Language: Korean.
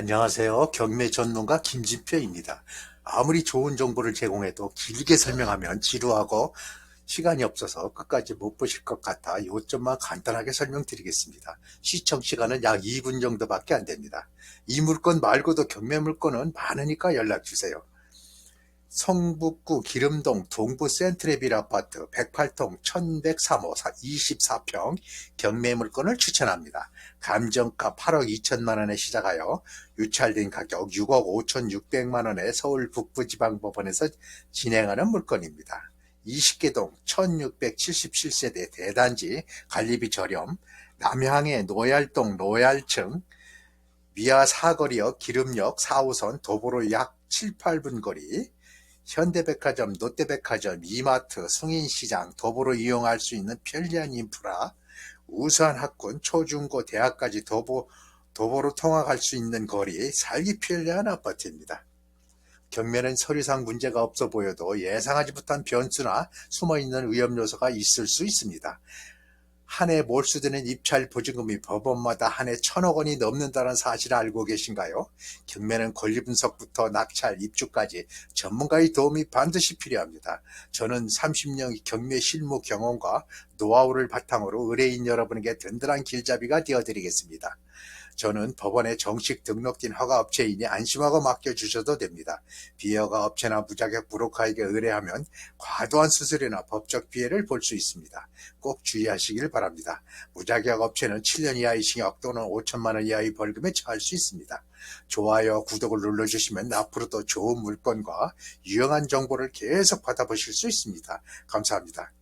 안녕하세요. 경매 전문가 김진표입니다. 아무리 좋은 정보를 제공해도 길게 설명하면 지루하고 시간이 없어서 끝까지 못 보실 것 같아 요점만 간단하게 설명드리겠습니다. 시청 시간은 약 2분 정도밖에 안 됩니다. 이 물건 말고도 경매 물건은 많으니까 연락 주세요. 성북구 기름동 동부 센트레빌 아파트 108동 1103호 24평 경매 물건을 추천합니다. 감정가 8억 2천만 원에 시작하여 유찰된 가격 6억 5천 6백만 원에 서울 북부지방법원에서 진행하는 물건입니다. 20개동 1677세대 대단지 관리비 저렴 남향의 노얄동 노얄층 미아 사거리역 기름역 4호선 도보로 약 7, 8분 거리 현대백화점, 롯데백화점, 이마트, 승인시장, 도보로 이용할 수 있는 편리한 인프라, 우수한 학군, 초중고, 대학까지 도보, 도보로 통학할 수 있는 거리, 살기 편리한 아파트입니다. 경매는 서류상 문제가 없어 보여도 예상하지 못한 변수나 숨어있는 위험 요소가 있을 수 있습니다. 한 해 몰수되는 입찰 보증금이 법원마다 한 해 천억 원이 넘는다는 사실을 알고 계신가요? 경매는 권리 분석부터 낙찰, 입주까지 전문가의 도움이 반드시 필요합니다. 저는 30년 경매 실무 경험과 노하우를 바탕으로 의뢰인 여러분에게 든든한 길잡이가 되어드리겠습니다. 저는 법원에 정식 등록된 허가업체이니 안심하고 맡겨주셔도 됩니다. 비허가 업체나 무자격 브로커에게 의뢰하면 과도한 수수료나 법적 피해를 볼 수 있습니다. 꼭 주의하시길 바랍니다. 무자격 업체는 7년 이하의 징역 또는 5천만 원 이하의 벌금에 처할 수 있습니다. 좋아요, 구독을 눌러주시면 앞으로도 좋은 물건과 유용한 정보를 계속 받아보실 수 있습니다. 감사합니다.